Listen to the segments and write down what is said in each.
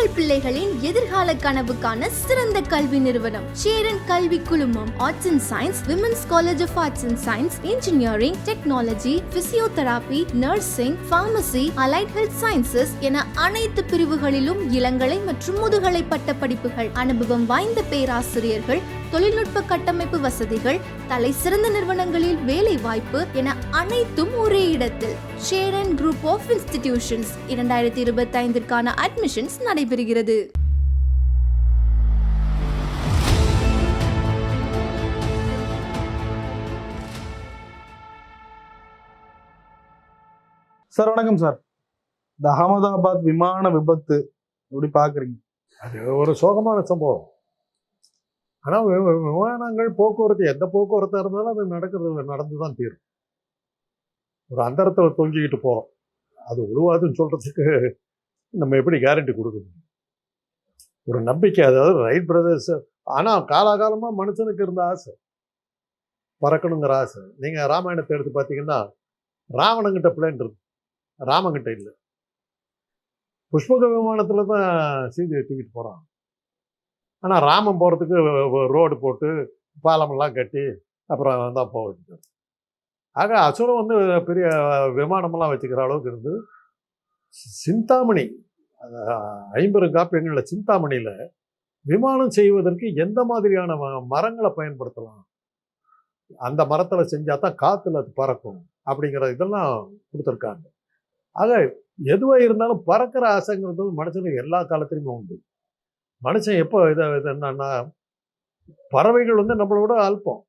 உங்கள் பிள்ளைகளின் எதிர்கால கனவுக்கான சிறந்த கல்வி நிறுவனம். சேரன் கல்வி குழுமம் arts and science women's college of arts and science engineering technology physiotherapy nursing pharmacy allied health sciences என அனைத்து பிரிவுகளிலும் இளங்கலை மற்றும் முதுகலை பட்ட படிப்புகள் அனுபவம் வாய்ந்த பேராசிரியர்கள் தொழில்நுட்ப கட்டமைப்பு வசதிகள் தலை சிறந்த நிறுவனங்களில் வேலை வாய்ப்பு என அனைத்தும் ஒரே இடத்தில். ஷேரன் குரூப் ஆஃப் இன்ஸ்டிடியூஷன்ஸ் இரண்டாயிரத்தி இருபத்தி ஐந்திற்கான அட்மிஷன்ஸ் நடைபெறுகிறது. சார் வணக்கம் சார். இந்த அகமதாபாத் விமான விபத்து எப்படி பாக்குறீங்க அது ஒரு சோகமான சம்பவம். ஆனால் விமானங்கள் போக்குவரத்து எந்த போக்குவரத்தாக இருந்தாலும் அது நடக்கிறது நடந்து தான் தீரும். ஒரு அந்தரத்தில் தொங்கிக்கிட்டு போகிறோம் அது உழுவாதுன்னு சொல்கிறதுக்கு நம்ம எப்படி கேரண்டி கொடுக்க முடியும் ஒரு நம்பிக்கை அதாவது ரைட் பிரதர்ஸ் ஆனால் காலாகாலமாக மனுஷனுக்கு இருந்த ஆசை. பறக்கணுங்கிற ஆசை. நீங்கள் ராமாயணத்தை எடுத்து பார்த்தீங்கன்னா ராவணங்கிட்ட பிளேன் இருக்கு. ராமங்கிட்ட இல்லை. புஷ்பக விமானத்தில் தான் சீதையை தூக்கிட்டு போகிறான் ஆனால் ராமம் போகிறதுக்கு ரோடு போட்டு பாலமெல்லாம் கட்டி அப்புறம் தான் போக வேண்டியது. ஆக அசுரம் வந்து பெரிய விமானமெல்லாம் வச்சுக்கிற அளவுக்கு இருந்து சிந்தாமணி ஐம்பது காப்பியங்களில் சிந்தாமணியில் விமானம் செய்வதற்கு எந்த மாதிரியான ம- மரங்களை பயன்படுத்தலாம்? அந்த மரத்தில் செஞ்சால் தான் காற்றுல அது பறக்கும் அப்படிங்கிற இதெல்லாம் கொடுத்துருக்காங்க. ஆக எதுவாக இருந்தாலும் பறக்கிற ஆசைங்கிறது மனுஷனுக்கு எல்லா காலத்துலையுமே உண்டு. மனுஷன் எப்போ இதை இது என்னன்னா பறவைகள் வந்து நம்மளோட அல்பம்.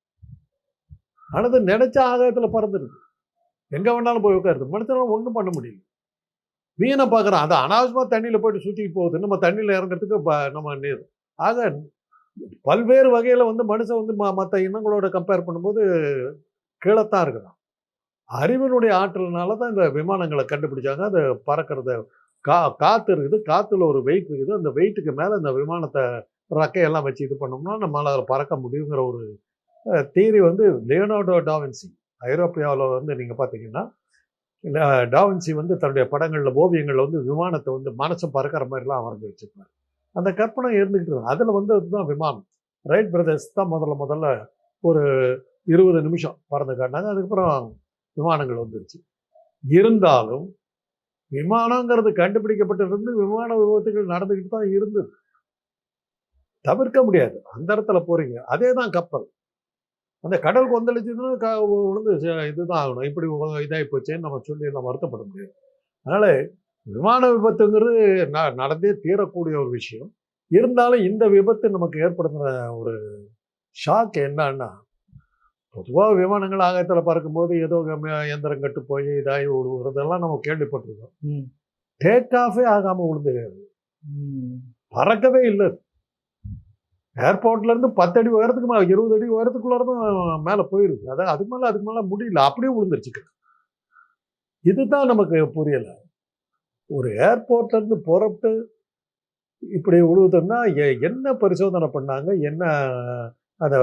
ஆனது நினைச்ச ஆகாயத்தில் பறந்துடுது எங்கே வேணாலும் போய் உட்காருது. மனுஷனால ஒன்றும் பண்ண முடியல. மீனை பார்க்குறோம் அது அனாவசியமாக தண்ணியில் போயிட்டு சுற்றிட்டு போகுது. நம்ம தண்ணியில் இறங்குறதுக்கு ப- நம்ம நீர். ஆக பல்வேறு வகையில் வந்து மனுஷன் வந்து மற்ற இனங்களோட கம்பேர் பண்ணும்போது கீழத்தான் இருக்கிறான் அறிவினுடைய ஆற்றல்னால தான் இந்த விமானங்களை கண்டுபிடிச்சாங்க. அதை பறக்கிறத கா காற்று இருக்குது. காற்றுல ஒரு வெயிட் இருக்குது. அந்த வெயிட்டுக்கு மேலே இந்த விமானத்தை ரெக்கையெல்லாம் வச்சு இது பண்ணோம்னா நம்மளால் அதில் பறக்க முடியுங்கிற ஒரு தீரி வந்து லியோனார்டோ டாவின்சி ஐரோப்பியாவில் வந்து நீங்கள் பார்த்தீங்கன்னா டாவின்சி வந்து தன்னுடைய படங்களில் ஓவியங்களில் வந்து விமானத்தை வந்து மனசும் பறக்கிற மாதிரிலாம் வரைஞ்சி வச்சுருப்பார். அந்த கற்பனை இருந்துக்கிட்டு அதில் வந்து அதுதான் விமானம். ரைட் பிரதர்ஸ் தான் முதல்ல முதல்ல ஒரு இருபது நிமிஷம் பறந்து காட்டினாங்க. அதுக்கப்புறம் விமானங்கள் வந்துருச்சு. இருந்தாலும் விமானங்கிறது கண்டுபிடிக்கப்பட்டிருந்து விமான விபத்துகள் நடந்துக்கிட்டு தான் இருந்தது. தவிர்க்க முடியாது. அந்த இடத்துல போறீங்க. அதே தான் கப்பல். அந்த கடல் கொந்தளிச்சதுன்னு க விழுந்து இதுதான் ஆகணும். இப்படி இதாகி போச்சேன்னு நம்ம சொல்லி நம்ம வருத்தப்பட முடியாது. அதனால விமான விபத்துங்கிறது ந- நடந்தே தீரக்கூடிய ஒரு விஷயம். இருந்தாலும் இந்த விபத்து நமக்கு ஏற்படுத்துகிற ஒரு ஷாக் என்னன்னா பொதுவாக விமானங்கள் ஆகாயத்தில் பறக்கும்போது ஏதோ எந்திரம் கட்டு போய் இதாகி விழுவுறதெல்லாம் நம்ம கேள்விப்பட்டிருக்கோம். டேக் ஆஃபே ஆகாமல் விழுந்து பறக்கவே இல்லை. ஏர்போர்ட்ல இருந்து பத்து அடி உயரத்துக்கு மேலே இருபது அடி உயரத்துக்குள்ளார தான் மேலே போயிருக்கு. அதான் அதுக்கு மேலே அதுக்கு மேலே முடியல. அப்படியே விழுந்துருச்சு இதுதான் நமக்கு புரியல. ஒரு ஏர்போர்ட்ல இருந்து புறப்பட்டு இப்படி விழுவுதுன்னா எ- என்ன பரிசோதனை பண்ணாங்க? என்ன அதை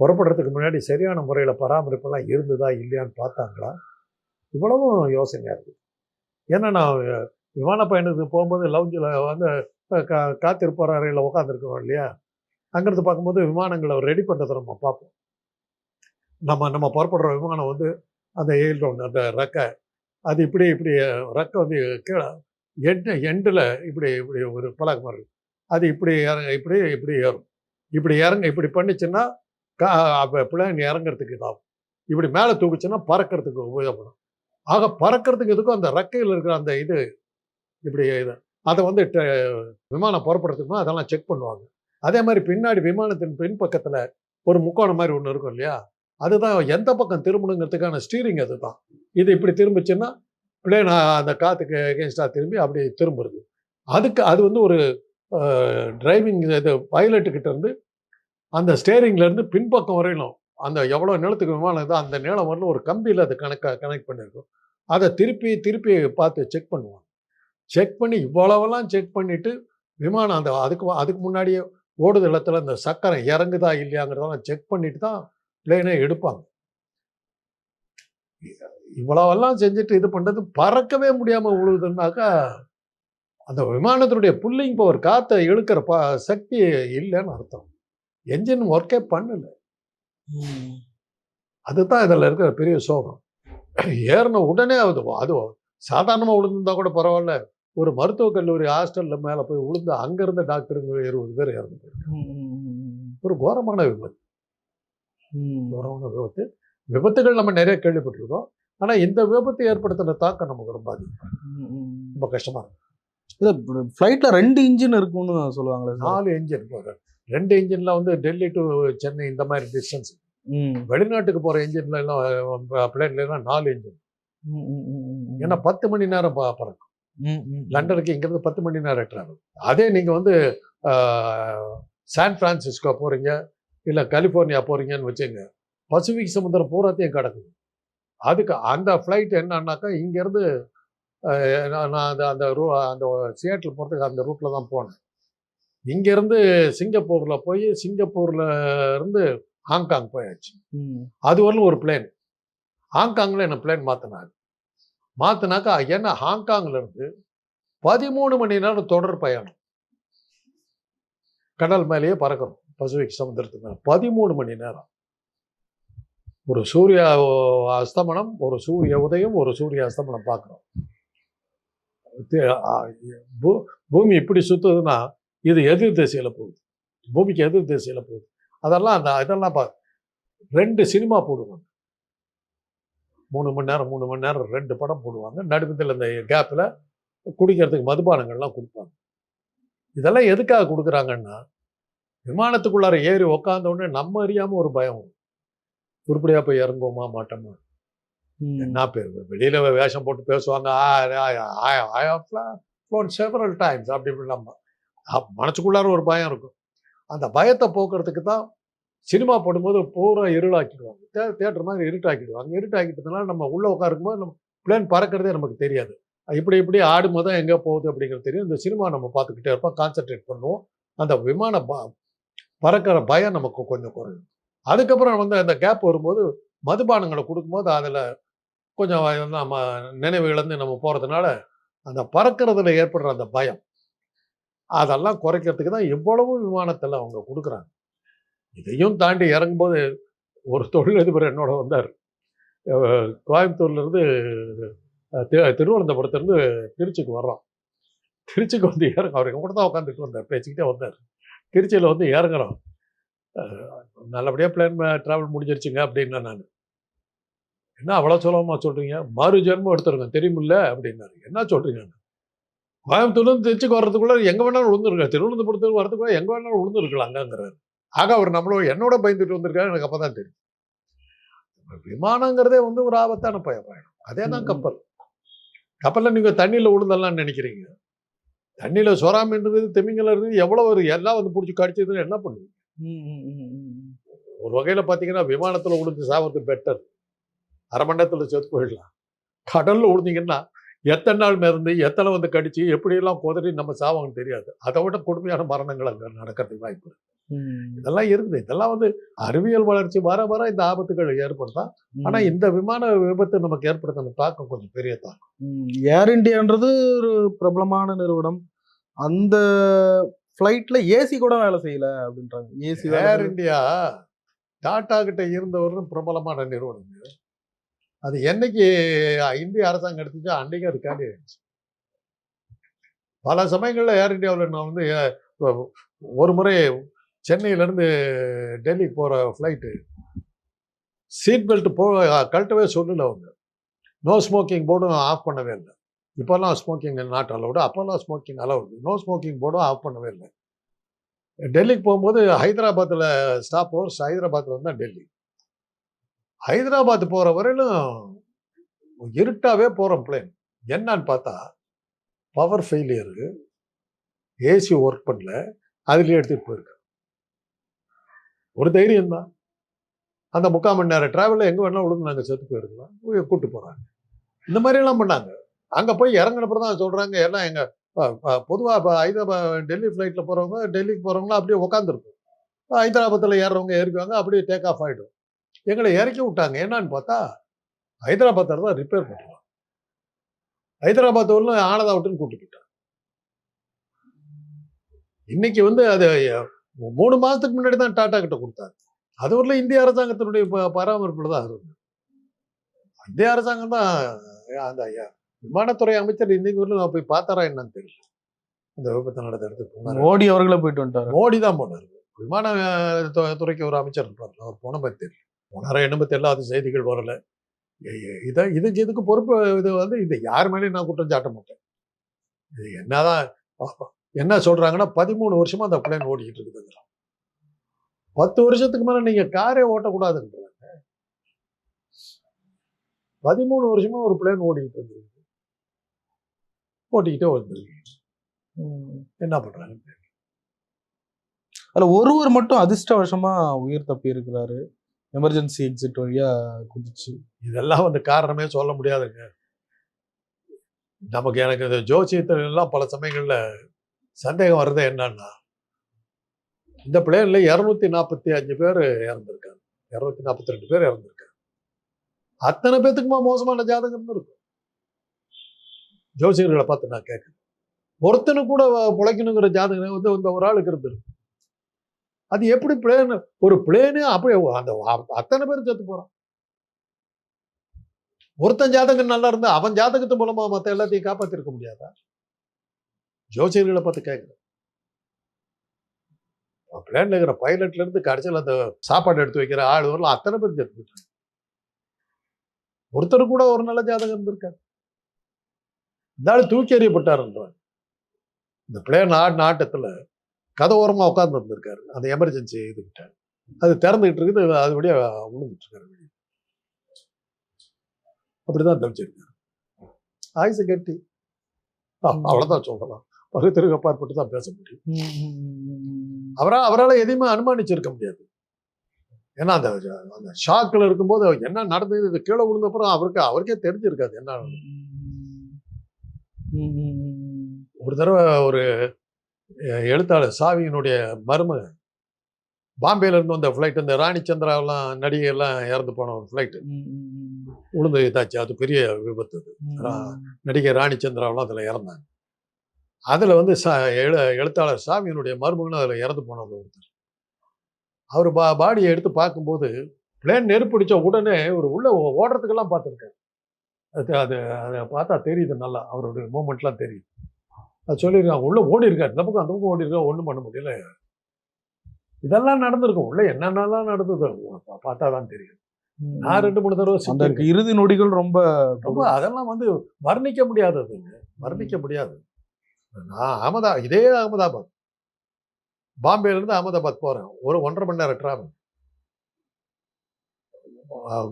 புறப்படுறதுக்கு முன்னாடி சரியான முறையில் பராமரிப்பெல்லாம் இருந்ததா இல்லையான்னு பார்த்தாங்களா? இவ்வளவும் யோசனையாக இருக்குது ஏன்னா நான் விமான பயணத்துக்கு போகும்போது லவுஞ்சில் வந்து கா காத்திருப்போர் அறையில் உட்காந்துருக்கோம் இல்லையா? அங்கேருந்து பார்க்கும்போது விமானங்களை ரெடி பண்ணுறதை நம்ம பார்ப்போம். நம்ம நம்ம புறப்படுற விமானம் வந்து அந்த எயில் ரவுண்ட் அந்த ரெக்கை அது இப்படி இப்படி ரெக்கை வந்து கீழே எண்டு எண்டில் இப்படி இப்படி ஒரு பழக்கம் இருக்குது அது இப்படி இறங்க இப்படி இப்படி ஏறும். இப்படி இறங்க இப்படி பண்ணிச்சுன்னா கா அப்போ பிள்ளைங்க இறங்குறதுக்கு இதாகும். இப்படி மேலே தூக்குச்சுன்னா பறக்கிறதுக்கு உபயோகப்படும். ஆக பறக்கிறதுக்கு இதுக்கும் அந்த ரெக்கையில் இருக்கிற அந்த இது இப்படி இது அதை வந்து ட- விமானம் புறப்படுறதுக்குமா அதெல்லாம் செக் பண்ணுவாங்க. அதே மாதிரி பின்னாடி விமானத்தின் பின்பக்கத்தில் ஒரு முக்கோணம் மாதிரி ஒன்று இருக்கும் இல்லையா? அதுதான் எந்த பக்கம் திரும்பணுங்கிறதுக்கான ஸ்டீரிங் அதுதான். இது இப்படி திரும்பிச்சுன்னா பிளேன் அந்த காற்றுக்கு எகேன்ஸ்டாக திரும்பி அப்படி திரும்புறது. அதுக்கு அது வந்து ஒரு டிரைவிங் இது பைலட்டுக்கிட்ட இருந்து அந்த ஸ்டேரிங்லேருந்து பின்பக்கம் வரையிலும் அந்த எவ்வளோ நிலத்துக்கு விமானம் இதோ அந்த நீளம் வரலும் ஒரு கம்பியில் அது கணக்காக கனெக்ட் பண்ணியிருக்கும் அதை திருப்பி திருப்பி பார்த்து செக் பண்ணுவாங்க. செக் பண்ணி இவ்வளவெல்லாம் செக் பண்ணிவிட்டு விமானம் அந்த அதுக்கு அதுக்கு முன்னாடியே ஓடுது இடத்துல அந்த சக்கரம் இறங்குதா இல்லையாங்கிறதெல்லாம் செக் பண்ணிட்டு தான் பிளேனே எடுப்பாங்க. இவ்வளவெல்லாம் செஞ்சுட்டு இது பண்ணுறது பறக்கவே முடியாமல் விழுவுதுன்னாக்கா அந்த விமானத்தினுடைய புல்லிங் பவர் காற்றை இழுக்கிற ப சக்தி இல்லைன்னு அர்த்தம். என்ஜின் ஒர்க்கே பண்ணல. அதுதான் இதில் இருக்கிற பெரிய சோகம். ஏறின உடனே அது அது சாதாரணமாக விழுந்திருந்தா கூட பரவாயில்ல ஒரு மருத்துவக் கல்லூரி ஹாஸ்டலில் மேலே போய் விழுந்து அங்கே இருந்த டாக்டருங்க இருபது பேர் இறந்து. ஒரு கோரமான விபத்து. கோரமான விபத்து. விபத்துகள் நம்ம நிறைய கேள்விப்பட்டிருக்கோம். ஆனால் இந்த விபத்து ஏற்படுத்தின தாக்கம் நமக்கு ரொம்ப அதிகம். ரொம்ப கஷ்டமா இருக்கு. இல்ல ஃப்ளைட்ல ரெண்டு இன்ஜின் இருக்கும்னு சொல்லுவாங்களே நாலு என்ஜின் ரெண்டு என்ஜின்ல வந்து டெல்லி டு சென்னை இந்த மாதிரி டிஸ்டன்ஸ் ம். வெளிநாட்டுக்கு போகிற என்ஜின்ல எல்லாம் பிளேன்ல எல்லாம் நாலு ம். ஏன்னா பத்து மணி நேரம் ப- பறக்கும். லண்டனுக்கு இங்கேருந்து பத்து மணி நேரம் ட்ராவல் அதே நீங்கள் வந்து சான் பிரான்சிஸ்கோ போகிறீங்க இல்லை கலிஃபோர்னியா போகிறீங்கன்னு வச்சுங்க பசிபிக் சமுத்திரம் பூராத்தையும் கிடக்குது அதுக்கு அந்த ஃப்ளைட் என்னன்னாக்கா இங்கேருந்து நான் நான் அந்த அந்த ரூ அந்த சியாட்டில் போகிறதுக்கு அந்த ரூட்டில் தான் போனேன் இங்கேருந்து சிங்கப்பூரில் போய் சிங்கப்பூரில் இருந்து ஹாங்காங் போயாச்சு. அது வரலும் ஒரு பிளேன் ஹாங்காங்கில் என்ன பிளேன் மாற்றினாங்க மாற்றினாக்கா என்ன ஹாங்காங்ல இருந்து பதிமூணு மணி நேரம் தொடர் பயணம். கடல் மேலேயே பறக்கிறோம் பசிபிக் சமுத்திரத்துக்கு. மேலே பதிமூணு மணி நேரம். ஒரு சூரிய அஸ்தமனம் ஒரு சூரிய உதயம் ஒரு சூரிய அஸ்தமனம் பார்க்குறோம். பூமி இப்படி சுத்துதுன்னா இது எதிர் திசையில் போகுது பூமிக்கு எதிர் திசையில் போகுது அதெல்லாம் அந்த இதெல்லாம் பா ரெண்டு சினிமா போடுவாங்க மூணு மணி நேரம் மூணு மணி நேரம் ரெண்டு படம் போடுவாங்க நடுமத்தில் இந்த கேப்பில் குடிக்கிறதுக்கு மதுபானங்கள்லாம் கொடுப்பாங்க இதெல்லாம் எதுக்காக கொடுக்குறாங்கன்னா விமானத்துக்குள்ளார ஏறி உக்காந்த உடனே நம்ம அறியாமல் ஒரு பயம் வரும் உருப்படியாக போய் இறங்குவோமா மாட்டோமா. என்ன பேர் வெளியில் வேஷம் போட்டு பேசுவாங்க ஐ ஃப்ளோன் செவரல் டைம்ஸ் அப்படி இப்படி நம்ம மனசுக்குள்ளார ஒரு பயம் இருக்கும். அந்த பயத்தை போக்குறதுக்கு தான் சினிமா போடும்போது பூரா இருளாக்கிடுவாங்க. தே தேட்டர் மாதிரி இருட்டாக்கிடுவாங்க. இருட்டாக்கிட்டதுனால நம்ம உள்ளே உட்காருக்கும்போது நம்ம பிளேன் பறக்கிறதே நமக்கு தெரியாது. இப்படி இப்படி ஆடும்போது தான் எங்கே போகுது அப்படிங்கிறது தெரியும். இந்த சினிமா நம்ம பார்த்துக்கிட்டே இருப்போம். கான்சென்ட்ரேட் பண்ணுவோம். அந்த விமான ப பறக்கிற பயம் நமக்கு கொஞ்சம் குறையும். அதுக்கப்புறம் வந்து அந்த கேப் வரும்போது மதுபானங்களை கொடுக்கும்போது அதில் கொஞ்சம் நம்ம நினைவு இழந்து நம்ம போகிறதுனால அந்த பறக்கிறதுல ஏற்படுற அந்த பயம் அதெல்லாம் குறைக்கிறதுக்கு தான் எவ்வளவு விமானத்தில் அவங்க கொடுக்குறாங்க. இதையும் தாண்டி இறங்கும்போது ஒரு தொழிலதிபர் என்னோட வந்தார். கோயம்புத்தூர்லேருந்து திருவனந்தபுரத்துலேருந்து திருச்சிக்கு வர்றோம். திருச்சிக்கு வந்து இறங்க அவர் கூட தான் உட்காந்துட்டு வந்தார் பேச்சுக்கிட்டே வந்தார். திருச்சியில் வந்து இறங்குறோம். நல்லபடியாக பிளான் ட்ராவல் முடிஞ்சிருச்சுங்க அப்படின்னா நான். என்ன அவ்வளோ சுலபமாக சொல்கிறீங்க மறு ஜென்மம் எடுத்துருங்க தெரியுமில்ல? அப்படின்னாரு. என்ன சொல்கிறீங்க கோயம்புத்தூர்லேருந்து திருச்சிக்கு வர்றதுக்குள்ள எங்கே வேணாலும் விழுந்துருங்க திருவனந்தபுரத்துக்கு வரதுக்குள்ள எங்கே வேணாலும் விழுந்துருக்கலாங்கிறாரு ஆக அவர் நம்மளோட என்னோட பயந்துட்டு வந்திருக்காரு எனக்கு அப்போ தான் தெரியும். விமானங்கிறதே வந்து ஒரு ஆபத்தான பய பயணம். அதே தான். கப்பல். கப்பலில் நீங்கள் தண்ணியில் விழுந்தெல்லாம் நினைக்கிறீங்க. தண்ணியில் சொராம இருந்தது திமிங்கலம் இருந்தது எவ்வளோ ஒரு எல்லாம் வந்து பிடிச்சி கடிச்சதுன்னு என்ன பண்ணுவீங்க. ஒரு வகையில் பார்த்தீங்கன்னா விமானத்தில் விழுந்து சாவது பெட்டர் அரை மணி நேரத்தில் செத்து போயிடலாம். கடலில் விழுந்தீங்கன்னா எத்தனை நாள் மிதந்து எத்தனை வந்து கடிச்சு எப்படியெல்லாம் குதறி நம்ம சாவாங்கன்னு தெரியாது. அதை விட கொடுமையான மரணங்கள் அங்கே நடக்கிறதுக்கு வாய்ப்பு இருக்கு. இதெல்லாம் இருக்குது. இதெல்லாம் வந்து அறிவியல் வளர்ச்சி வர வர இந்த ஆபத்துகள் ஏற்படுத்தா ஆனா இந்த விமான விபத்து நமக்கு ஏற்படுத்தின தாக்கம் கொஞ்சம் பெரிய தாக்கம். ஏர் இந்தியான்றது ஒரு பிரபலமான நிறுவனம். அந்த ஃப்ளைட்ல ஏசி கூட வேலை செய்யல அப்படின்றாங்க. ஏசி ஏர் இந்தியா டாடா கிட்ட இருந்தவரும் பிரபலமான நிறுவனம். அது என்னைக்கு இந்திய அரசாங்கம் எடுத்துச்சோ அன்னைக்கு அது காலி ஆயிடுச்சு. பல சமயங்களில் ஏர் இந்தியாவில் நான் வந்து ஒரு முறை சென்னையிலேருந்து டெல்லிக்கு போகிற ஃப்ளைட்டு சீட் பெல்ட் போ கழட்டவே சொல்லலை அவங்க. நோ ஸ்மோக்கிங் போர்டும் ஆஃப் பண்ணவே இல்லை. இப்போல்லாம் ஸ்மோக்கிங் நாட் அலவுடு அப்போல்லாம் ஸ்மோக்கிங் அலவுடு நோ ஸ்மோக்கிங் போர்டும் ஆஃப் பண்ணவே இல்லை. டெல்லிக்கு போகும்போது ஹைதராபாத்தில் ஸ்டாப் ஓவர்ஸ் ஹைதராபாத்தில் தான் டெல்லி. ஹைதராபாத் போகிற வரையிலும் இருட்டாவே போகிறோம் பிளேன் என்னன்னு பார்த்தா பவர் ஃபெயிலியரு ஏசி ஒர்க் பண்ணல. அதுலேயே எடுத்துகிட்டு போயிருக்காங்க ஒரு தைரியம் தான் அந்த முக்கால் மணி நேரம் டிராவலில் எங்கே வேணாலும் விழுந்து நாங்கள் செத்து போயிருக்கலாம். கூப்பிட்டு போகிறாங்க இந்த மாதிரியெல்லாம் பண்ணாங்க. அங்கே போய் இறங்கினப்புறம் தான் சொல்கிறாங்க எல்லாம் எங்கள் பொதுவாக இப்போ ஹைதராபாத் டெல்லி ஃப்ளைட்டில் போகிறவங்க டெல்லிக்கு போகிறவங்களாம் அப்படியே உட்காந்துருக்கும் ஹைதராபாத்தில் ஏறுறவங்க ஏறிக்குவாங்க அப்படியே டேக் ஆஃப் ஆகிடும் எங்களை இறக்கி விட்டாங்க. என்னன்னு பார்த்தா ஹைதராபாத்தில் தான் ரிப்பேர் பண்ணுறாங்க ஹைதராபாத் வரலும் ஆனதா விட்டுன்னு கூப்பிட்டு போயிட்டாங்க. இன்னைக்கு வந்து அது மூணு மாசத்துக்கு முன்னாடி தான் டாடா கிட்ட கொடுத்தாரு அது ஒரு இந்திய அரசாங்கத்தினுடைய பராமரிப்புல தான் இருந்தது இந்திய அரசாங்கம் தான் அந்த ஐயா- விமானத்துறை அமைச்சர் இன்னைக்கு வரலும் நான் போய் பார்த்தாரா என்னன்னு தெரியல. அந்த விபத்து நடந்த இடத்துக்கு போனாரு. மோடி அவர்களே போயிட்டு வந்துட்டாரு? மோடி தான் போனார். விமான துறைக்கு ஒரு அமைச்சர் இருப்பார் அவர் போன மாதிரி தெரியல. என்ன பத்தி எல்லாம் அது செய்திகள் வரல. இதை இது இதுக்கு பொறுப்பு இது வந்து இது யார் மேலேயும் நான் குற்றம் சாட்ட மாட்டேன். இது என்னதான் என்ன சொல்றாங்கன்னா பதிமூணு வருஷமா அந்த பிளேன் ஓடிக்கிட்டு இருக்குதுங்கிறான் பத்து வருஷத்துக்கு மேல நீங்க காரே ஓட்டக்கூடாதுன்றாங்க. பதிமூணு வருஷமா ஒரு பிளேன் ஓடிக்கிட்டு இருந்திருக்கு. ஓட்டிக்கிட்டே வந்துருக்கு. என்ன பண்றாங்க? அதுல ஒருவர் மட்டும் அதிர்ஷ்டவசமா உயிர் தப்பி இருக்கிறாரு எமர்ஜென்சி எக்ஸிட் வழியாக குதிச்சு. இதெல்லாம் வந்து காரணமே சொல்ல முடியாதுங்க. நமக்கு எனக்கு இந்த ஜோசியத்தில் எல்லாம் பல சமயங்கள்ல சந்தேகம் வர்றது என்னன்னா இந்த பிளேன்ல இருநூத்தி நாற்பத்தி அஞ்சு பேர் இறந்துருக்காங்க. இருநூத்தி நாற்பத்தி ரெண்டு பேர் இறந்துருக்காங்க. அத்தனை பேத்துக்குமா மோசமான ஜாதகம் இருக்கும். ஜோசியர்களை பார்த்து நான் கேட்குறேன். ஒருத்தனு கூட பிழைக்கணுங்கிற ஜாதகம் வந்து இந்த ஒரு ஆளுக்கு இருந்திருக்கு. அது எப்படி பிளேன் ஒரு பிளேனு அப்படி அந்த அத்தனை பேர் செத்து போறான். ஒருத்தன் ஜாதகம் நல்லா இருந்தா அவன் ஜாதகத்து மூலமா மத்த எல்லாத்தையும் காப்பாத்திருக்க முடியாதா? ஜோசியர்களை பார்த்து கேட்கிறேன். பிளேன்ல இருக்கிற பைலட்ல இருந்து கடைசியில் அந்த சாப்பாடு எடுத்து வைக்கிற ஆள் வரலாம். அத்தனை பேர் செத்து போயிட்டாங்க. ஒருத்தர் கூட ஒரு நல்ல ஜாதகம் இருந்திருக்காரு இந்த ஆள் தூக்கி எறியப்பட்டாருன்றாங்க இந்த பிளேன் ஆடின ஆட்டத்தில் கதை ஓரமா உட்கார்ந்து இருந்திருக்காரு அந்த எமர்ஜென்சி இதுகிட்ட அது திறந்துகிட்டு இருக்குது. அது வழியா விழுந்துட்டு இருக்காரு. அப்படிதான் தவிச்சிருக்காரு ஆயுசு கட்டி. ஆ, அவ்வளவுதான் சொல்லலாம். பகுத்திற்கு அப்பாற்பட்டு தான் பேச முடியும். ம், ம், ம், ம். அவரா அவரால் எதையுமே அனுமானிச்சிருக்க முடியாது. ஏன்னா அந்த அந்த ஷாக்கில் இருக்கும்போது என்ன நடந்தது இது கீழே விழுந்தப்புறம் அவருக்கு அவருக்கே தெரிஞ்சிருக்காது என்ன. ஒரு தடவை ஒரு எழுத்தாளர் சாவியினுடைய மருமகன் பாம்பேல இருந்து வந்த ஃப்ளைட் இந்த ராணி சந்திரா எல்லாம் நடிகை எல்லாம் இறந்து போன ஒரு ஃப்ளைட் ம், ம், ம். உளுந்து இதாச்சு. அது பெரிய விபத்து அது. நடிகை ராணி சந்திராவெல்லாம் அதில் இறந்தாங்க. அதில் வந்து சா எழு எழுத்தாளர் சாமியினுடைய மருமகனும் அதில் இறந்து போனவர் ஒருத்தர். அவர் பா பாடியை எடுத்து பார்க்கும்போது பிளேன் நெருப்பிடிச்ச உடனே ஒரு உள்ள ஓடுறதுக்கெல்லாம் பார்த்துருக்காரு. அது அது அதை பார்த்தா தெரியுது நல்லா. அவருடைய மூமெண்ட்லாம் தெரியுது. அது சொல்லியிருக்காங்க உள்ள ஓடி இருக்காரு இந்த பக்கம் அந்த பக்கம் ஓடி இருக்கா ஒன்றும் பண்ண முடியல. இதெல்லாம் நடந்திருக்கும். உள்ள என்னென்னலாம் நடந்தது பார்த்தா தான் தெரியும். நான் ரெண்டு மூணு தடவை அந்த. இறுதி நொடிகள் ரொம்ப ரொம்ப அதெல்லாம் வந்து வர்ணிக்க முடியாததுங்க வர்ணிக்க முடியாது. நான் அகமதா இதே அகமதாபாத். பாம்பேல இருந்து அகமதாபாத் போறேன். ஒரு ஒன்றரை மணி நேரம் டிராவல்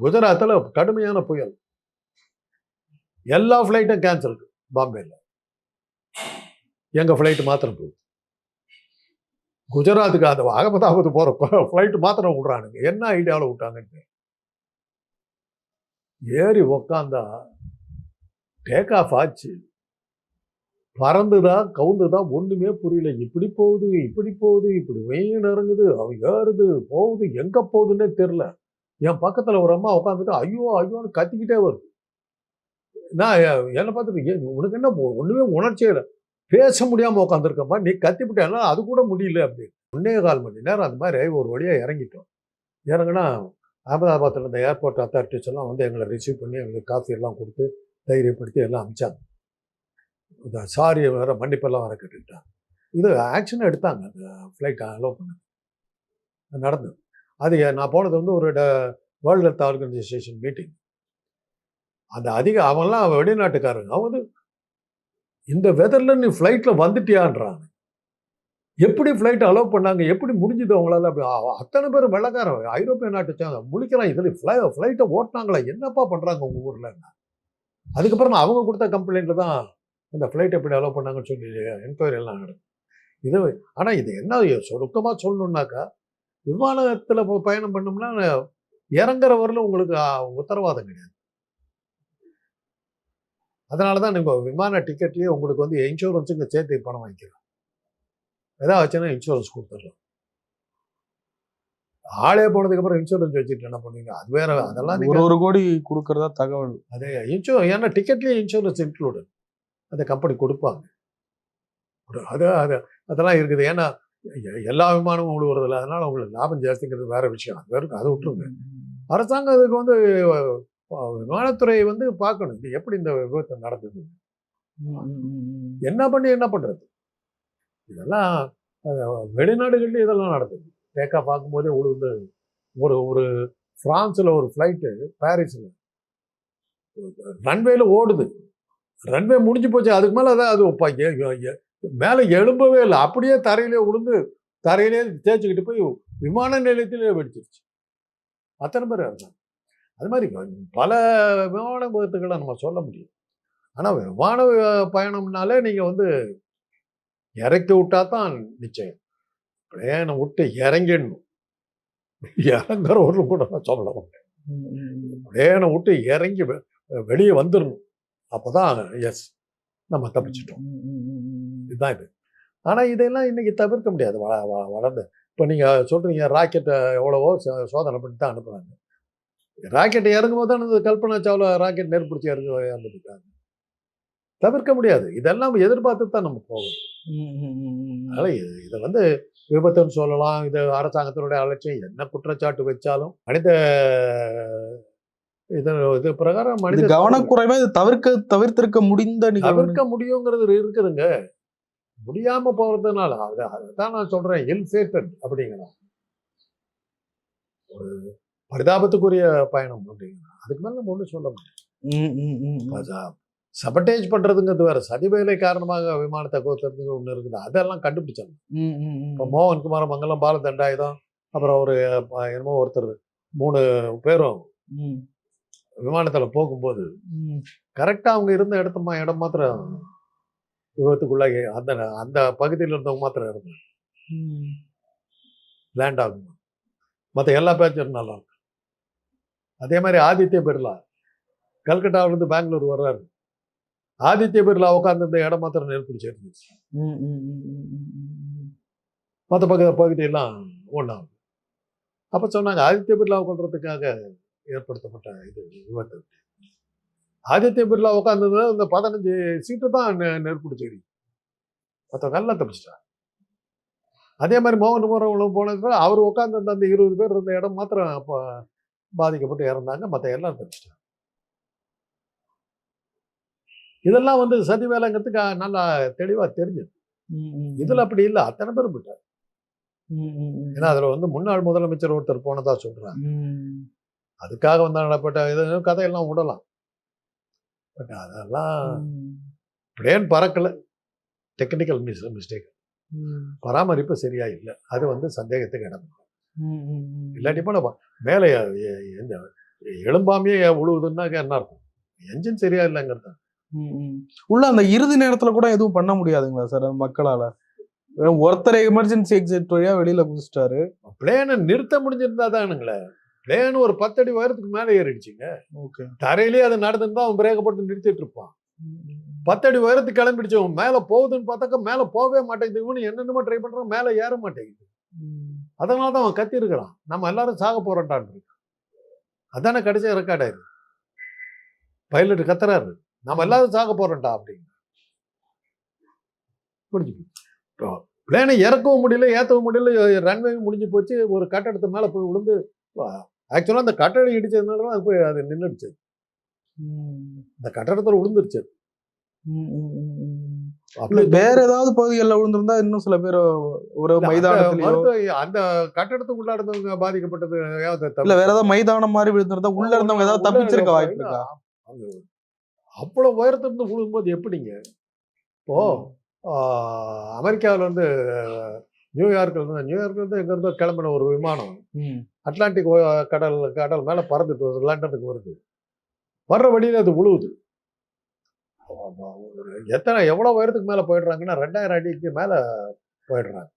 குஜராத்தில் கடுமையான புயல். எல்லா ஃப்ளைட்டும் கேன்சல் பாம்பேல. எங்கள் ஃப்ளைட் மாத்திரம் போகுது. குஜராத்துக்கு அந்த அகமதாபாத் போகிற ஃப்ளைட்டு மாத்திரம் விட்றானுங்க. என்ன ஐடியாவில் விட்டாங்கன்னு? ஏறி உக்காந்தா டேக் ஆஃப் ஆச்சு. பறந்துதா கவுந்துதா ஒன்றுமே புரியல. இப்படி போகுது இப்படி போகுது இப்படி வெயில் இறங்குது அவன் ஏறுது போகுது எங்கே போகுதுன்னே தெரில என் பக்கத்தில் ஒரு அம்மா உட்காந்துட்டு ஐயோ ஐயோன்னு கத்திக்கிட்டே வருது. நான் என்னை பார்த்துட்டு உனக்கு என்ன ஒன்றுமே உணர்ச்சியே இல்லை. பேச முடியாமல் உட்காந்துருக்கம்மா நீ கத்திவிட்டேன்னா அது கூட முடியல அப்படி ஒன்னே கால் மணி நேரம் அந்த மாதிரி ஒரு வழியாக இறங்கிட்டோம். இறங்குனா அகமதாபாத்தில் இருந்த ஏர்போர்ட் அத்தாரிட்டிஸ் எல்லாம் வந்து எங்களை ரிசீவ் பண்ணி எங்களுக்கு காஃபி எல்லாம் கொடுத்து தைரியப்படுத்தி எல்லாம் அமிச்சாங்க இந்த சாரி வேற மன்னிப்பெல்லாம் வர கட்டுக்கிட்டாங்க. இது ஆக்ஷன் எடுத்தாங்க. அந்த ஃப்ளைட்டை அலோவ் பண்ணது. நடந்தது. அது நான் போனது வந்து ஒரு வேர்ல்டு ஹெல்த் ஆர்கனைசேஷன் மீட்டிங் அந்த அதிக அவன்லாம் வெளிநாட்டுக்காரங்க. அவன் வந்து இந்த வெதரில் நீ ஃப்ளைட்டில் வந்துட்டியான்றாங்க. எப்படி ஃப்ளைட் அலோவ் பண்ணாங்க? எப்படி முடிஞ்சது அவங்களால? அப்படி அத்தனை பேர் வெள்ளக்காரன் ஐரோப்பிய நாட்டு சேர்ந்த முழிக்கிறான். இதில் ஃப்ளை ஃப்ளைட்டை ஓட்டினாங்களா? என்னப்பா பண்ணுறாங்க உங்கள் ஊரில்? அதுக்கப்புறம் அவங்க கொடுத்த கம்ப்ளைண்ட்டில் தான் இந்த ஃப்ளைட் எப்படி அலோவ் பண்ணாங்கன்னு சொல்லி என்கொயரி எல்லாம் நடக்கும் இது ஆனால் இது என்ன சுருக்கமாக சொல்லணுன்னாக்கா விமானத்தில் பயணம் பண்ணோம்னா இறங்குற வரலும் உங்களுக்கு உத்தரவாதம் கிடையாது. அதனால தான் நீங்கள் விமான டிக்கெட்லேயே உங்களுக்கு வந்து இன்சூரன்ஸுங்க சேர்த்து பணம் வாங்கிக்கலாம். ஏதாவது ஆச்சுன்னா இன்சூரன்ஸ் கொடுத்துடலாம். ஆளே போனதுக்கு அப்புறம் இன்சூரன்ஸ் வச்சுட்டு என்ன பண்ணுவீங்க? அது வேற அதெல்லாம் ஒரு ஒரு கோடி கொடுக்கறதா தகவல். அதே இன்சூ ஏன்னா டிக்கெட்லேயே இன்சூரன்ஸ் இன்க்ளூடு அந்த கம்பெனி கொடுப்பாங்க. அது அது அதெல்லாம் இருக்குது. ஏன்னா எல்லா விமானமும் விழுவுறதில்ல அதனால உங்களுக்கு லாபம் ஜாஸ்திங்கிறது வேற விஷயம். அது வேறு அதை விட்டுருங்க. அரசாங்கம் அதுக்கு வந்து அஹ், விமானத்துறை வந்து பார்க்கணும். இது எப்படி இந்த விபத்து நடந்தது? என்ன பண்ணி என்ன பண்றது? இதெல்லாம் அஹ், வெளிநாடுகள்ல இதெல்லாம் நடக்குது டேக்கா பார்க்கும்போதே உழுந்து ஒரு ஒரு பிரான்ஸ்ல ஒரு ஃப்ளைட்டு பாரிஸ்ல. ரன்வேல ஓடுது. ரன்வே முடிஞ்சு போச்சு. அதுக்கு மேல அதான் அது மேல எழும்பவே இல்லை. அப்படியே தரையிலே விழுந்து தரையிலே தேய்ச்சிக்கிட்டு போய் விமான நிலையத்திலே வெடிச்சிருச்சு. அத்தனை பேர் இருந்தாங்க அது மாதிரி பல விமான விபத்துக்களை நம்ம சொல்ல முடியும். ஆனால் விமான பயணம்னாலே நீங்கள் வந்து இறக்கி விட்டா தான் நிச்சயம். பிளேனை விட்டு இறங்கிடணும். இறங்குற ஒரு கூட நான் சொல்ல மாட்டேன் விட்டு இறங்கி வெ- வெளியே வந்துடணும். அப்போ தான் எஸ் நம்ம தப்பிச்சிட்டோம். இதுதான் இது. ஆனால் இதெல்லாம் இன்னைக்கு தவிர்க்க முடியாது. வள- வ- வளர்ந்து. இப்போ நீங்கள் சொல்கிறீங்க ராக்கெட்டை எவ்வளவோ சோதனை பண்ணி தான் அனுப்புகிறாங்க ராக்கெட் இறங்கும் போது தான் கல்பனா சாவ்லா ராக்கெட் நெருப்பிடிச்சு இறங்கு இறந்துருக்காங்க தவிர்க்க முடியாது. இதெல்லாம் எதிர்பார்த்து தான் நம்ம போகணும் அதனால இது இதை வந்து விபத்துன்னு சொல்லலாம். இது அரசாங்கத்தினுடைய அலட்சியம். என்ன குற்றச்சாட்டு வச்சாலும் மனித இது இது பிரகாரம் மனித கவனக்குறைவா இது தவிர்க்க தவிர்த்திருக்க முடிந்த தவிர்க்க முடியுங்கிறது இருக்குதுங்க. முடியாம போறதுனால அது அதுதான் நான் சொல்றேன். இல் ஃபேட்டட் அப்படிங்கிறோம் ஒரு பரிதாபத்துக்குரிய பயணம் அப்படிங்கிறோம் அதுக்கு மேல நம்ம ஒன்றும் சொல்ல முடியும் சபட்டேஜ் பண்றதுங்கிறது வேற. சதி வேலை காரணமாக விமானத்தை கோத்துறதுக்கு ஒன்று இருக்குது. அதெல்லாம் கண்டுபிடிச்சாங்க இப்போ மோகன் குமார் மங்கலம் பால தண்டாயுதம் அப்புறம் ஒரு என்னமோ ஒருத்தர் மூணு பேரும் விமானத்தில் போகும்போது கரெக்டாக அவங்க இருந்த இடத்த மா- இடம் மாத்திரம் விபத்துக்குள்ளாகி அந்த அந்த பகுதியில் இருந்தவங்க மாத்திரம் இருந்தாங்க லேண்ட் ஆகும்? மற்ற எல்லா பேச்சரும் நல்லா இருக்கும். அதே மாதிரி ஆதித்ய பிர்லா. கல்கட்டாவிலேருந்து பெங்களூர் வர்றாரு. ஆதித்ய பிர்லா உட்காந்துருந்த இடம் மாத்திரம் நெருப்பிடிச்சு இருந்துச்சு. மற்ற பகுதி பகுதியெல்லாம் ஒன்றாகும் அப்போ சொன்னாங்க ஆதித்ய பிர்லாவை கொள்றதுக்காக ஏற்படுத்தப்பட்ட இது விபத்து. ஆதித்ய பிர்லா உட்காந்ததுல இந்த பதினஞ்சு சீட்டு தான் நெ- நெருப்பிடிச்சு மற்ற எல்லாம் தப்பிச்சிட்டாங்க அதே மாதிரி மோகன் குமார் போனதுக்கு அவர் உட்காந்து அந்த இருபது பேர் இருந்த இடம் மாத்திரம் அப்போ பாதிக்கப்பட்டு இறந்தாங்க மற்ற எல்லாம் தப்பிச்சிட்டாங்க. இதெல்லாம் வந்து சதி வேலைங்கிறதுக்கு நல்லா தெளிவா தெரிஞ்சது. இதுல அப்படி இல்லை. அத்தனை பேர் போயிட்டாங்க. ஏன்னா அதுல வந்து முன்னாள் முதலமைச்சர் ஒருத்தர் போனதா சொல்றாங்க. அதுக்காக வந்து நடப்பட்ட இது கதையெல்லாம் விடலாம். பட் அதெல்லாம் பிளேன் பறக்கல. Technical miss mistake. பராமரிப்பு சரியா இல்லை. அது வந்து சந்தேகத்துக்கு இடம் இல்லாட்டி போல ப- மேலே எழும்பாமையே உழுவுதுன்னா என்ன அர்த்தம்? என்ஜின் சரியா இல்லைங்கிறது? உள்ள அந்த இறுதி நேரத்துல கூட எதுவும் பண்ண முடியாதுங்களா சார் மக்களால? ஒருத்தரை எமர்ஜென்சி எக்ஸிட் வழியா வெளியில குதிச்சிட்டாரு. பிளேனை நிறுத்த முடிஞ்சிருந்தா தானுங்களே. பிளேன் ஒரு பத்தடி உயரத்துக்கு மேலே ஏறிடுச்சுங்க. ஓகே. தரையிலேயே அது நடந்துருந்தா அவன் பிரேக்கை போட்டு நிறுத்திட்டு இருப்பான். பத்தடி உயரத்துக்கு கிளம்பிடுச்சு அவன் மேலே போகுதுன்னு பார்த்தாக்கா மேலே போகவே மாட்டேங்குது. இவனு என்னென்னமோ ட்ரை பண்றான் மேலே ஏற மாட்டேங்குது. அதனால தான் அவன் கத்தி இருக்கிறான் நம்ம எல்லாரும் சாக இருக்கான். அதானே கடைசி ரெக்கார்ட் ஆயிரு பைலட் கத்துறாரு. நம்ம எல்லாரும் சாக போறோம்டா அப்படின்னு. இப்போ பிளேனை இறக்கவும் முடியல ஏற்றவும் முடியல ரன்வே முடிஞ்சு போச்சு. ஒரு கட்டடத்து மேலே போய் விழுந்து ஆக்சுவலாக அந்த கட்டடம் இடிச்சதுனால தான் அது போய் அது நின்றுடுச்சு அந்த கட்டடத்தில் விழுந்துருச்சு வேற ஏதாவது பகுதிகளில் விழுந்திருந்தா இன்னும் சில பேர் ஒரு மைதானத்திலயோ அந்த கட்டடத்துக்குள்ள இருந்தவங்க பாதிக்கப்பட்டது இல்ல வேற ஏதாவது மைதானம் மாதிரி விழுந்திருந்தா உள்ள இருந்தவங்க ஏதாவது உள்ள தப்பிச்சிருக்க வாய்ப்பு இருக்கா? அவங்க அவ்வளவு உயரத்துல இருந்து விழுகும்போது எப்படிங்க? இப்போ அமெரிக்காவுல இருந்து நியூயார்க்ல இருந்து நியூயார்க்ல இருந்து எங்க இருந்தோ கிளம்பின ஒரு விமானம். அட்லாண்டிக் கடல் கடல் மேல பறந்துட்டு வருது லண்டனுக்கு வருது. வர்ற வழியில அது விழுவுது. ஒரு எத்தனை எவ்வளோ உயரத்துக்கு மேலே போயிடுறாங்கன்னா ரெண்டாயிரம் அடிக்கு மேலே போயிடுறாங்க.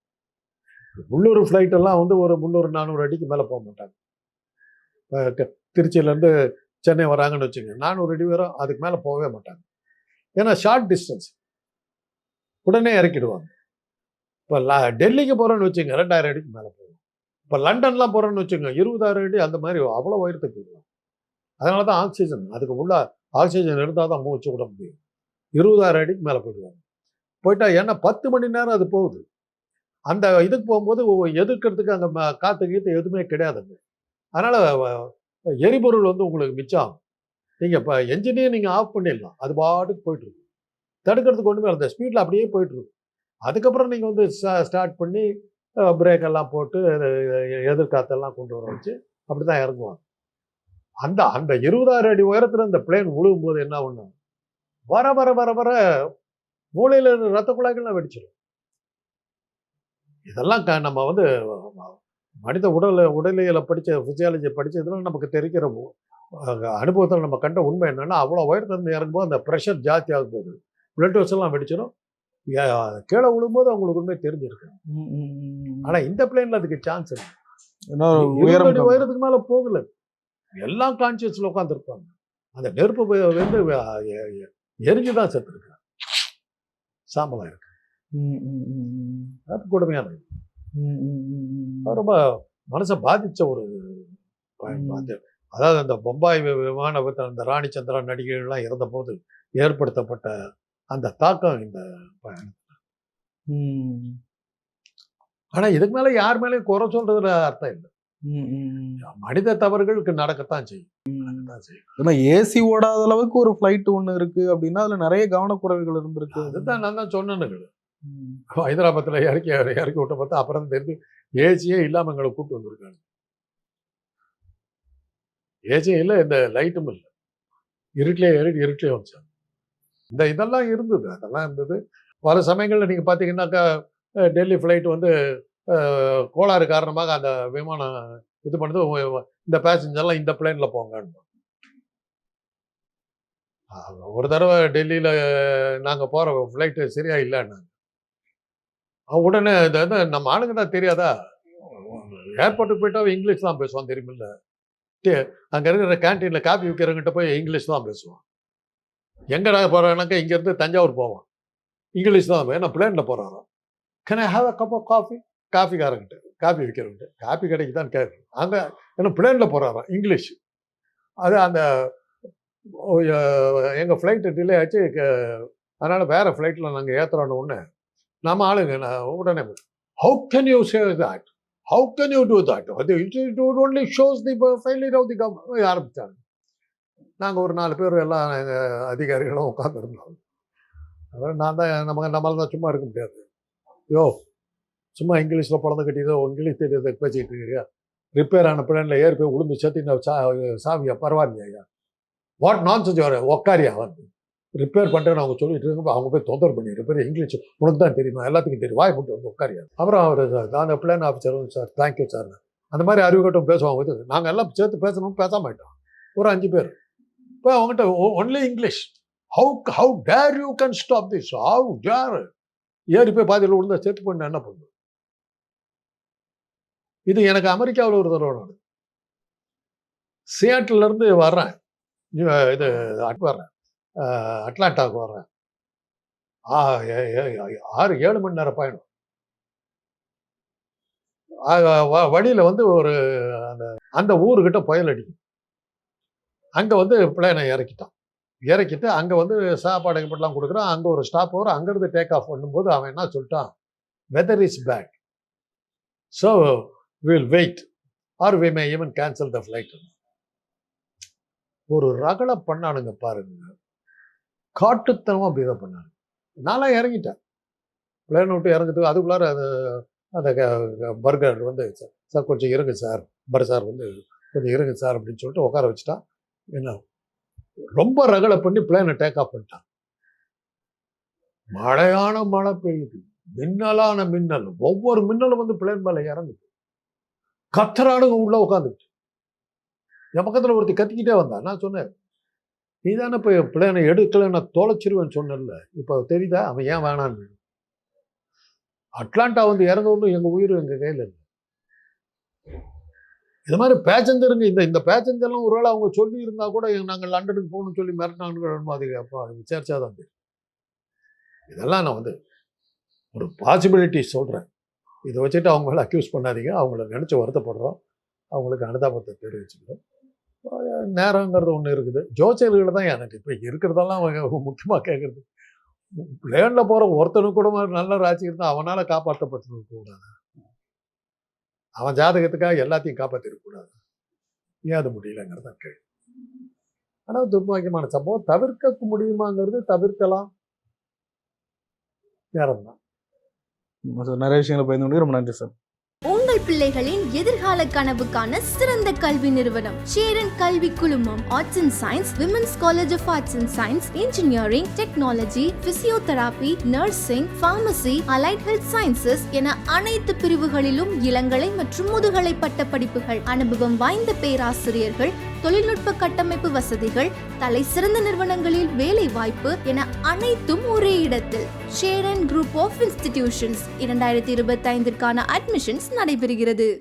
உள்ளூர் ஃப்ளைட்டெல்லாம் வந்து ஒரு முந்நூறு நானூறு அடிக்கு மேலே போக மாட்டாங்க. இப்போ திருச்சியிலேருந்து சென்னை வராங்கன்னு வச்சுங்க நானூறு அடி வரும் அதுக்கு மேலே போகவே மாட்டாங்க. ஏன்னா ஷார்ட் டிஸ்டன்ஸ் உடனே இறக்கிடுவாங்க. இப்போ டெல்லிக்கு போகிறோன்னு வச்சுங்க ரெண்டாயிரம் அடிக்கு மேலே போகும் இப்போ லண்டன்லாம் போகிறோன்னு வச்சுங்க இருபதாயிரம் அடி அந்த மாதிரி அவ்வளோ உயரத்துக்கு போயிடுவாங்க அதனால தான் ஆக்சிஜன் அதுக்கு உள்ள ஆக்சிஜன் இருந்தால் தான் மூச்சு விட முடியும். இருபதாயிரம் அடிக்கு மேலே போயிடுவாங்க. போயிட்டா ஏன்னா பத்து மணி நேரம் அது போகுது. அந்த இதுக்கு போகும்போது எதிர்க்கிறதுக்கு அங்கே காற்று கீத்து எதுவுமே கிடையாதுங்க. அதனால் எரிபொருள் வந்து உங்களுக்கு மிச்சம் நீங்கள் இப்போ என்ஜினே நீங்கள் ஆஃப் பண்ணிடலாம். அது பாட்டுக்கு போயிட்டுருக்கு தடுக்கிறதுக்கு ஒன்றுமே அந்த ஸ்பீடில் அப்படியே போயிட்டுருக்கு அதுக்கப்புறம் நீங்கள் வந்து ஸ்டார்ட் பண்ணி பிரேக் எல்லாம் போட்டு எதிர்காத்தெல்லாம் கொண்டு வர வச்சு அப்படி தான் இறங்குவாங்க. அந்த அந்த இருபதாயிரம் அடி உயரத்தில் அந்த பிளேன் விழுகும் போது என்ன ஒன்று வர வர வர வர மூளையில் இருந்த ரத்த குழாய்கள்லாம் வெடிச்சிடும் இதெல்லாம் க- நம்ம வந்து மனித உடல் உடலியலை படித்த ஃபிசியாலஜி படித்ததுல நமக்கு தெரிகிற அனுபவத்தில் நம்ம கண்ட உண்மை என்னன்னா அவ்வளோ உயரத்துலேருந்து இறங்கும்போது அந்த ப்ரெஷர் ஜாஸ்தி ஆகும் போது பிளட் எல்லாம் வெடிச்சிடும் கீழே விழும்போது அவங்களுக்கு உண்மை தெரிஞ்சிருக்கு. ஆனால் இந்த பிளேனில் அதுக்கு சான்ஸ் இல்லை. உயரத்துக்கு மேலே போகல. எல்லாம் கான்சியஸில் உட்காந்துருப்பாங்க அந்த நெருப்பு வந்து எரிஞ்சு தான் செத்துருக்காங்க சாம்பலா இருக்கு. அது. அது ரொம்ப மனசை பாதிச்ச ஒரு. அதாவது அந்த பொம்பாய் விமான விபத்து அந்த ராணி சந்திரா நடிகைகள்லாம் இறந்தபோது ஏற்படுத்தப்பட்ட அந்த தாக்கம் இந்த பயணம் ம், ஆனா இதுக்கு மேல யார் மேலேயும் குறை சொல்றதுல அர்த்தம் இல்லை. மனித தவறுகளுக்கு நடக்கத்தான் செய்யும். ஏன்னா ஏசி ஓடாத அளவுக்கு ஒரு ஃபிளைட் ஒண்ணு இருக்கு அப்படின்னா அதுல நிறைய கவனக்குறைவுகள் இருந்திருக்கு. அதுதான் நான் தான் சொன்னேன்னு. ஹைதராபாத்தில் இறக்கி இறக்கி விட்ட பார்த்தா அப்புறம் தெரிஞ்சு ஏசியே இல்லாமல் எங்களை கூப்பிட்டு வந்திருக்காங்க. ஏசியும் இல்லை இந்த லைட்டும் இல்லை. இருட்டிலே இருட்டு இருட்டிலே வந்துச்சாங்க இந்த இதெல்லாம் இருந்தது அதெல்லாம் இருந்தது. பல சமயங்களில் நீங்கள் பார்த்தீங்கன்னாக்கா டெல்லி ஃப்ளைட் வந்து கோளாறு காரணமாக அந்த விமானம் இது பண்ணது இந்த பேசஞ்சர்லாம் இந்த பிளேனில் போங்கன்னு ஒரு தடவை டெல்லியில் நாங்கள் போகிற ஃப்ளைட்டு சரியா இல்லைன்னாங்க உடனே இது வந்து நம்ம ஆளுங்க தான் தெரியாதா ஏர்போர்ட்டுக்கு போயிட்டா இங்கிலீஷ் தான் பேசுவான் தெரியுமில்ல. அங்கே இருக்கிற கேன்டீனில் காஃபி விற்கிறவங்கிட்ட போய் இங்கிலீஷ் தான் பேசுவான். எங்கே நாங்கள் போகிறோம்னாக்கா இங்கேருந்து தஞ்சாவூர் போவோம் இங்கிலீஷ் தான் ஏன்னா பிளேனில் போறாராம். Can I have a cup of coffee காஃபிக்காரங்கிட்ட coffee விற்கிறவங்கிட்ட காஃபி கடைக்கு தான் கேட்கு. அங்கே ஏன்னா பிளேனில் போகிறாராம் இங்கிலீஷ். அது அந்த எங்கள் ஃப்ளைட்டு டிலே ஆச்சு அதனால் வேறு ஃப்ளைட்டில் நாங்கள் ஏற்றுறோன்னு ஒன்று உடனே நம்ம ஆளுங்க நான் உடனே how can you say that how can you do that அது it only shows the failure of the government ஆரம்பித்தாங்க நாங்கள் ஒரு நாலு பேர் எல்லாம் எங்கள் அதிகாரிகளும் உட்காந்துருந்தோம் அப்புறம் நான் தான் நம்ம நம்மளால தான் சும்மா இருக்க முடியாது. யோ சும்மா இங்கிலீஷில் பிறந்து கட்டியதோ இங்கிலீஷ் தெரியாத பேசிக்கிட்டு இருக்கிறீங்க ரிப்பேர் ஆன பிளானில் ஏறி போய் உளுந்து சேர்த்து நான் சா சாமியா பரவாயில்லையா ஐயா? வாட் நான் வர உக்காரியா வந்து ரிப்பேர் பண்ணுறேன்னு அவங்க சொல்லிட்டு இருக்கப்ப அவங்க போய் தொந்தரவு பண்ணி ரிப்பேர் இங்கிலீஷ் உனக்கு தான் தெரியுமா? எல்லாத்துக்கும் தெரியும். வாய் போட்டு வந்து உட்காரியா அப்புறம் அவர் நான் plan officer sir. Thank you sir அந்த மாதிரி அறிவுகட்டும் பேசுவாங்க. இது நாங்கள் எல்லாம் சேர்த்து பேசணும் பேச மாட்டோம் ஒரு அஞ்சு பேர். இப்போ அவங்ககிட்ட only English how how dare you can stop this how dare ஏறி போய் பாதியில் விழுந்தா சேர்த்து பண்ண என்ன பண்ணும் இது எனக்கு அமெரிக்காவில் ஒரு தடவை நடந்தது. சியாட்டில் இருந்து வர்றேன் இது அட் வர்றேன். அட்லாண்டாவுக்கு வர்றேன். ஆ, ஏ- ஆறு ஏழு மணி நேரம் பயணம். வழியில் வ- வந்து ஒரு அந்த அந்த ஊருக்கிட்ட புயல் அடிக்கும் அங்கே வந்து பிளேனை இறக்கிட்டான். இறக்கிட்டு அங்கே வந்து சாப்பாடு கீப்பாடுலாம் கொடுக்குறான். அங்கே ஒரு ஸ்டாப் ஓவர் அங்கேருந்து டேக் ஆஃப் பண்ணும்போது அவன் என்ன சொல்லிட்டான்? Weather is bad so will wait or we may even cancel the flight ஒரு ரகலை பண்ணானுங்க பாருங்க. காட்டுத்தனமா பிஹேவ் பண்ணானுங்க நான்லாம் இறங்கிட்டேன். பிளேன் விட்டு இறங்கிட்டு அதுக்குள்ளார அது அந்த பர்கர் வந்து சார் சார் கொஞ்சம் இருங்க சார் பர் சார் வந்து கொஞ்சம் இருங்க சார் அப்படின்னு சொல்லிட்டு உட்கார வச்சுட்டா என்ன ரொம்ப ரகலை பண்ணி பிளேனை டேக் ஆஃப் பண்ணிட்டான். மழையான மழை பெய்யுது. மின்னலான மின்னல். ஒவ்வொரு மின்னலும் வந்து பிளேன் மேலே இறங்குது. கத்துறானுங்க உள்ள உட்காந்துட்டு என் பக்கத்தில் ஒருத்தர் கத்திக்கிட்டே வந்தா. நான் சொன்னேன் நீ தானே இப்போ பிளேனை எடுக்கலை நான் தொலைச்சிருவேன்னு சொன்னேன்ல. இப்போ தெரியுதா? அவன் ஏன் வேணான்னு? அட்லாண்டா வந்து இறங்கணும் எங்கள் உயிர் எங்கள் கையில் இல்லை. இது மாதிரி பேசஞ்சருங்க. இந்த இந்த பேசஞ்சர்லாம் ஒருவேளை அவங்க சொல்லி இருந்தா கூட எங்க- நாங்கள் லண்டனுக்கு போகணும்னு சொல்லி மிரட்டினாங்க மாதிரி அப்போ விசாரிச்சாதான் தெரியும். இதெல்லாம் நான் வந்து ஒரு பாசிபிலிட்டி சொல்கிறேன் இதை வச்சுட்டு அவங்கள அக்யூஸ் பண்ணாதீங்க. அவங்கள நினச்சி வருத்தப்படுறோம். அவங்களுக்கு அனுதாபத்தை தெரிவிச்சுக்கிறோம் நேரங்கிறது ஒன்று இருக்குது. ஜோசியர்களை தான் எனக்கு இப்போ இருக்கிறதெல்லாம் அவங்க முக்கியமாக கேட்குறது பிளேனில் போகிற ஒருத்தனுக்கு கூட நல்ல ராசி இருந்தால் அவனால் காப்பாற்றப்பட்டிருக்க கூடாது. அவன் ஜாதகத்துக்காக எல்லாத்தையும் காப்பாற்றிருக்கக்கூடாது ஏன் அது முடியலங்கிறத கேள்வி. ஆனால் துர்பாகியமான சம்பவம் தவிர்க்க முடியுமாங்கிறது தவிர்க்கலாம். நேரம் தான். சார் நிறைய விஷயங்களை பயந்து ரொம்ப நன்றி சார் உங்கள் பிள்ளைகளின் எதிர்கால கனவுக்கான சிறந்த கல்வி நிறுவனம் சேரன் கல்வி குழுமம் arts and science women's college of arts and science engineering technology physiotherapy nursing pharmacy allied health sciences என அனைத்து பிரிவுகளிலும் இளங்கலை மற்றும் முதுகலை பட்ட படிப்புகள் அனுபவம் வாய்ந்த பேராசிரியர்கள் தொழில்நுட்ப கட்டமைப்பு வசதிகள் தலை சிறந்த நிறுவனங்களில் வேலை வாய்ப்பு என அனைத்தும் ஒரே இடத்தில். ஷேரன் குரூப் ஆஃப் இன்ஸ்டிடியூஷன்ஸ் இரண்டாயிரத்தி இருபத்தி ஐந்திற்கான அட்மிஷன்ஸ் நடைபெறுகிறது.